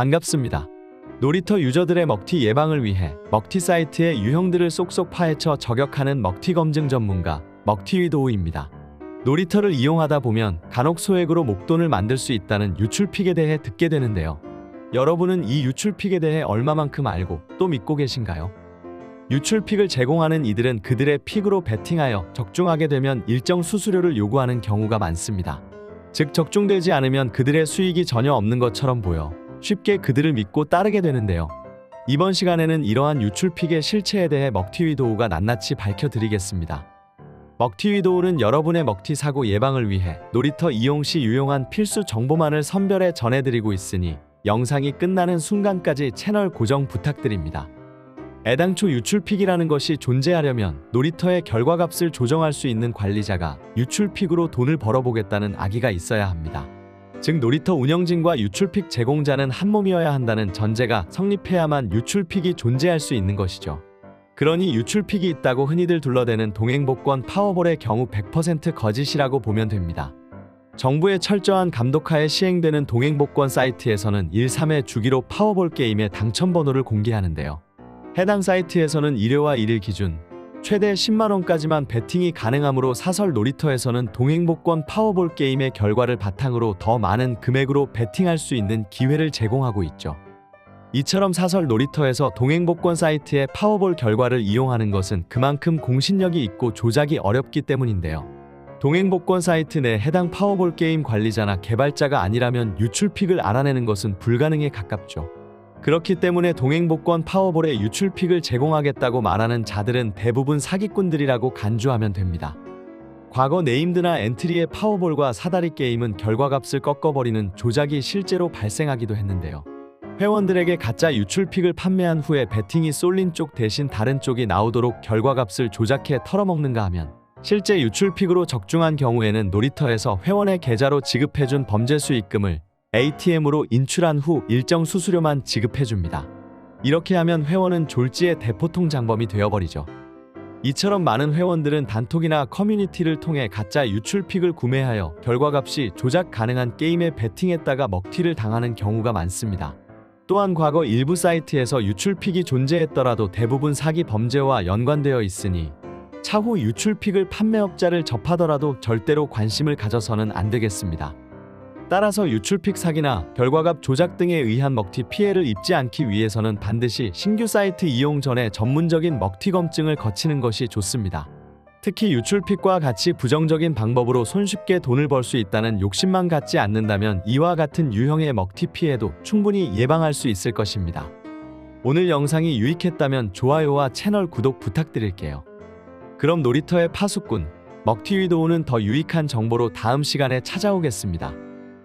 반갑습니다. 놀이터 유저들의 먹튀 예방을 위해 먹튀 사이트의 유형들을 쏙쏙 파헤쳐 저격하는 먹튀 검증 전문가 먹튀위도우입니다. 놀이터를 이용하다 보면 간혹 소액으로 목돈을 만들 수 있다는 유출픽에 대해 듣게 되는데요. 여러분은 이 유출픽에 대해 얼마만큼 알고 또 믿고 계신가요? 유출픽을 제공하는 이들은 그들의 픽으로 베팅하여 적중하게 되면 일정 수수료를 요구하는 경우가 많습니다. 즉 적중되지 않으면 그들의 수익이 전혀 없는 것처럼 보여 쉽게 그들을 믿고 따르게 되는데요. 이번 시간에는 이러한 유출픽의 실체에 대해 먹튀위도우가 낱낱이 밝혀드리겠습니다. 먹튀위도우는 여러분의 먹튀 사고 예방을 위해 놀이터 이용 시 유용한 필수 정보만을 선별해 전해드리고 있으니 영상이 끝나는 순간까지 채널 고정 부탁드립니다. 애당초 유출픽이라는 것이 존재하려면 놀이터의 결과값을 조정할 수 있는 관리자가 유출픽으로 돈을 벌어보겠다는 악의가 있어야 합니다. 즉 놀이터 운영진과 유출픽 제공자는 한 몸이어야 한다는 전제가 성립해야만 유출픽이 존재할 수 있는 것이죠. 그러니 유출픽이 있다고 흔히들 둘러대는 동행복권 파워볼의 경우 100% 거짓이라고 보면 됩니다. 정부의 철저한 감독하에 시행되는 동행복권 사이트에서는 1, 3회 주기로 파워볼 게임의 당첨번호를 공개하는데요. 해당 사이트에서는 1회와 1일 기준 최대 10만원까지만 베팅이 가능하므로 사설 놀이터에서는 동행복권 파워볼 게임의 결과를 바탕으로 더 많은 금액으로 베팅할 수 있는 기회를 제공하고 있죠. 이처럼 사설 놀이터에서 동행복권 사이트의 파워볼 결과를 이용하는 것은 그만큼 공신력이 있고 조작이 어렵기 때문인데요. 동행복권 사이트 내 해당 파워볼 게임 관리자나 개발자가 아니라면 유출픽을 알아내는 것은 불가능에 가깝죠. 그렇기 때문에 동행복권 파워볼에 유출픽을 제공하겠다고 말하는 자들은 대부분 사기꾼들이라고 간주하면 됩니다. 과거 네임드나 엔트리의 파워볼과 사다리 게임은 결과값을 꺾어버리는 조작이 실제로 발생하기도 했는데요. 회원들에게 가짜 유출픽을 판매한 후에 베팅이 쏠린 쪽 대신 다른 쪽이 나오도록 결과값을 조작해 털어먹는가 하면 실제 유출픽으로 적중한 경우에는 놀이터에서 회원의 계좌로 지급해준 범죄 수익금을 ATM으로 인출한 후 일정 수수료만 지급해줍니다. 이렇게 하면 회원은 졸지의 대포통 장범이 되어버리죠. 이처럼 많은 회원들은 단톡이나 커뮤니티를 통해 가짜 유출픽을 구매하여 결과값이 조작 가능한 게임에 베팅했다가 먹튀를 당하는 경우가 많습니다. 또한 과거 일부 사이트에서 유출픽이 존재했더라도 대부분 사기 범죄와 연관되어 있으니 차후 유출픽을 판매업자를 접하더라도 절대로 관심을 가져서는 안 되겠습니다. 따라서 유출픽 사기나 결과값 조작 등에 의한 먹튀 피해를 입지 않기 위해서는 반드시 신규 사이트 이용 전에 전문적인 먹튀 검증을 거치는 것이 좋습니다. 특히 유출픽과 같이 부정적인 방법으로 손쉽게 돈을 벌 수 있다는 욕심만 갖지 않는다면 이와 같은 유형의 먹튀 피해도 충분히 예방할 수 있을 것입니다. 오늘 영상이 유익했다면 좋아요와 채널 구독 부탁드릴게요. 그럼 놀이터의 파수꾼, 먹튀 위도우는 더 유익한 정보로 다음 시간에 찾아오겠습니다.